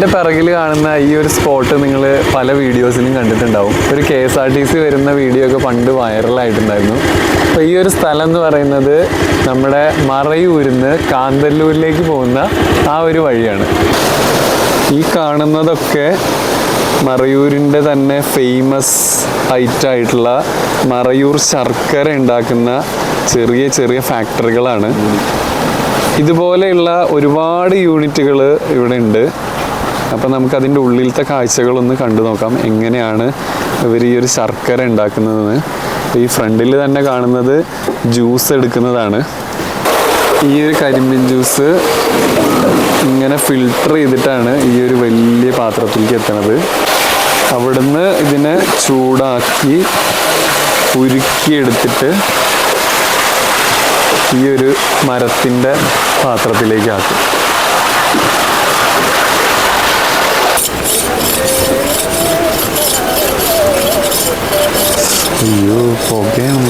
എന്റെ പിറകിൽ കാണുന്ന ഈ ഒരു സ്പോട്ട് നിങ്ങൾ പല വീഡിയോസിലും കണ്ടിട്ടുണ്ടാവും. ഒരു K S R T C വരുന്ന വീഡിയോ ഒക്കെ പണ്ട് വൈറലായിട്ടുണ്ടായിരുന്നു അപ്പോൾ ഈ ഒരു സ്ഥലം എന്ന് പറയുന്നത് നമ്മുടെ മറയൂരിന്ന് കാന്തല്ലൂരിലേക്ക് പോകുന്ന ആ ഒരു വഴിയാണ്. ഈ കാണുന്നതൊക്കെ മറയൂരിന്റെ തന്നെ ഫേമസ് ആയിട്ടുള്ള മറയൂർ ശർക്കര ഉണ്ടാക്കുന്ന ചെറിയ ചെറിയ ഫാക്ടറികളാണ് ഇതുപോലെയുള്ള ഒരുപാട് യൂണിറ്റുകൾ ഇവിടെ ഉണ്ട്. അപ്പം നമുക്ക് അതിന്റെ ഉള്ളിലത്തെ കാഴ്ചകളൊന്ന് കണ്ടു നോക്കാം. എങ്ങനെയാണ് ഇവർ ഈ ഒരു ശർക്കര ഉണ്ടാക്കുന്നതെന്ന്. ഈ ഫ്രണ്ടിൽ തന്നെ കാണുന്നത് ജ്യൂസ് എടുക്കുന്നതാണ്. ഈ ഒരു കരിമ്പിൻ ജ്യൂസ് ഇങ്ങനെ ഫിൽട്ടർ ചെയ്തിട്ടാണ് ഈ ഒരു വലിയ പാത്രത്തിലേക്ക് എത്തണത്. അവിടുന്ന് ഇതിനെ ചൂടാക്കി ഉരുക്കിയെടുത്തിട്ട് ഈ ഒരു മരത്തിന്റെ പാത്രത്തിലേക്ക് ആക്കും. You program.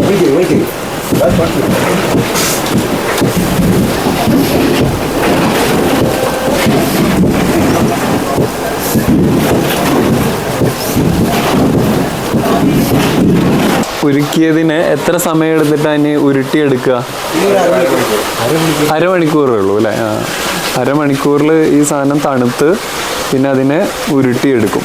Wait, wait, wait. That's ഉരുക്കിയതിന് എത്ര സമയം എടുത്തിട്ട് അതിന് ഉരുട്ടിയെടുക്കുക? അരമണിക്കൂറേ ഉള്ളൂ അല്ലേ? ആ. അരമണിക്കൂറിൽ ഈ സാധനം തണുത്ത് പിന്നെ അതിനെ ഉരുട്ടിയെടുക്കും.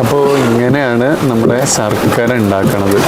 അപ്പോൾ ഇങ്ങനെയാണ് നമ്മുടെ ശർക്കര ഉണ്ടാക്കണത്.